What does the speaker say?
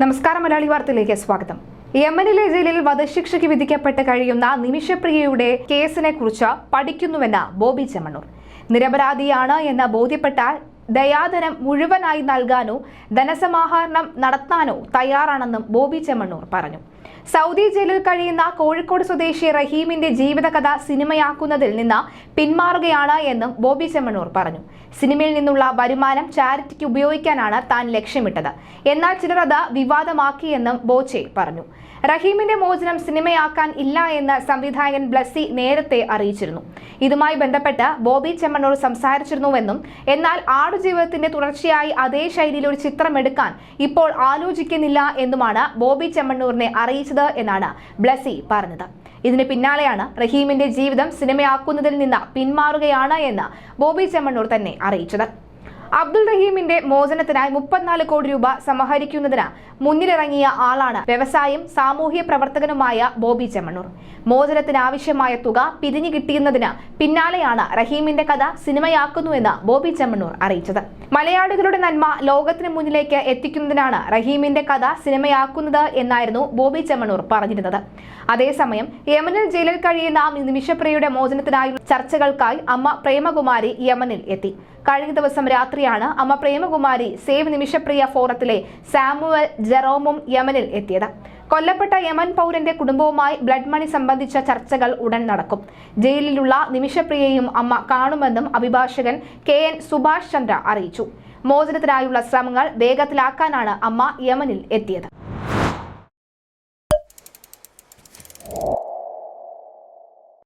നമസ്കാരം മലയാളി വാർത്തയിലേക്ക് സ്വാഗതം. യമനിലെ ജയിലിൽ വധശിക്ഷയ്ക്ക് വിധിക്കപ്പെട്ട് കഴിയുന്ന നിമിഷപ്രിയയുടെ കേസിനെ കുറിച്ച് പഠിക്കുന്നുവെന്ന് ബോബി ചെമ്മണ്ണൂർ. നിരപരാധിയാണ് എന്ന് ബോധ്യപ്പെട്ടാൽ ദയാധനം മുഴുവനായി നൽകാനോ ധനസമാഹരണം നടത്താനോ തയ്യാറാണെന്നും ബോബി ചെമ്മണ്ണൂർ പറഞ്ഞു. സൗദി ജയിലിൽ കഴിയുന്ന കോഴിക്കോട് സ്വദേശി റഹീമിന്റെ ജീവിതകഥ സിനിമയാക്കുന്നതിൽ നിന്ന് പിന്മാറുകയാണ് എന്നും ബോബി ചെമ്മണ്ണൂർ പറഞ്ഞു. സിനിമയിൽ നിന്നുള്ള വരുമാനം ചാരിറ്റിക്ക് ഉപയോഗിക്കാനാണ് താൻ ലക്ഷ്യമിട്ടത്. എന്നാൽ ചിലർ അത് വിവാദമാക്കിയെന്നും ബോച്ചെ പറഞ്ഞു. റഹീമിന്റെ മോചനം സിനിമയാക്കാൻ ഇല്ല എന്ന് സംവിധായകൻ ബ്ലസ്സി നേരത്തെ അറിയിച്ചിരുന്നു. ഇതുമായി ബന്ധപ്പെട്ട് ബോബി ചെമ്മണ്ണൂർ സംസാരിച്ചിരുന്നുവെന്നും എന്നാൽ ആടുജീവിതത്തിന്റെ തുടർച്ചയായി അതേ ശൈലിയിൽ ഒരു ചിത്രം എടുക്കാൻ ഇപ്പോൾ ആലോചിക്കുന്നില്ല എന്നുമാണ് ബോബി ചെമ്മണ്ണൂറിനെ അറിയിച്ചത് എന്നാണ് ബ്ലസ്സി പറഞ്ഞത്. ഇതിന് പിന്നാലെയാണ് റഹീമിന്റെ ജീവിതം സിനിമയാക്കുന്നതിൽ നിന്ന് പിന്മാറുകയാണ് എന്ന് ബോബി ചെമ്മണ്ണൂർ തന്നെ അറിയിച്ചത്. അബ്ദുൾ റഹീമിന്റെ മോചനത്തിനായി മുപ്പത്തിനാല് കോടി രൂപ സമാഹരിക്കുന്നതിന് മുന്നിലിറങ്ങിയ ആളാണ് വ്യവസായം സാമൂഹ്യ പ്രവർത്തകനുമായ ബോബി ചെമ്മണ്ണൂർ. മോചനത്തിനാവശ്യമായ തുക പിരിഞ്ഞു കിട്ടിയുന്നതിന് പിന്നാലെയാണ് റഹീമിന്റെ കഥ സിനിമയാക്കുന്നുവെന്ന് ബോബി ചെമ്മണ്ണൂർ അറിയിച്ചത്. മലയാളികളുടെ നന്മ ലോകത്തിന് മുന്നിലേക്ക് എത്തിക്കുന്നതിനാണ് റഹീമിന്റെ കഥ സിനിമയാക്കുന്നത് എന്നായിരുന്നു ബോബി ചെമ്മണ്ണൂർ പറഞ്ഞിരുന്നത്. അതേസമയം യമനിൽ ജയിലിൽ കഴിയുന്ന നിമിഷപ്രിയയുടെ മോചനത്തിനായുള്ള ചർച്ചകൾക്കായി അമ്മ പ്രേമകുമാരി യമനിൽ എത്തി. കഴിഞ്ഞ ദിവസം രാത്രിയാണ് അമ്മ പ്രേമകുമാരി സേവ് നിമിഷപ്രിയ ഫോറത്തിലെ സാമുവൽ ജെറോമും യമനിൽ എത്തിയത്. കൊല്ലപ്പെട്ട യമൻ പൗരന്റെ കുടുംബവുമായി ബ്ലഡ് മണി സംബന്ധിച്ച ചർച്ചകൾ ഉടൻ നടക്കും. ജയിലിലുള്ള നിമിഷപ്രിയയും അമ്മ കാണുമെന്നും അഭിഭാഷകൻ കെ എൻ സുഭാഷ് ചന്ദ്ര അറിയിച്ചു. മോചനത്തിനായുള്ള ശ്രമങ്ങൾ വേഗത്തിലാക്കാനാണ് അമ്മ യമനിൽ എത്തിയത്.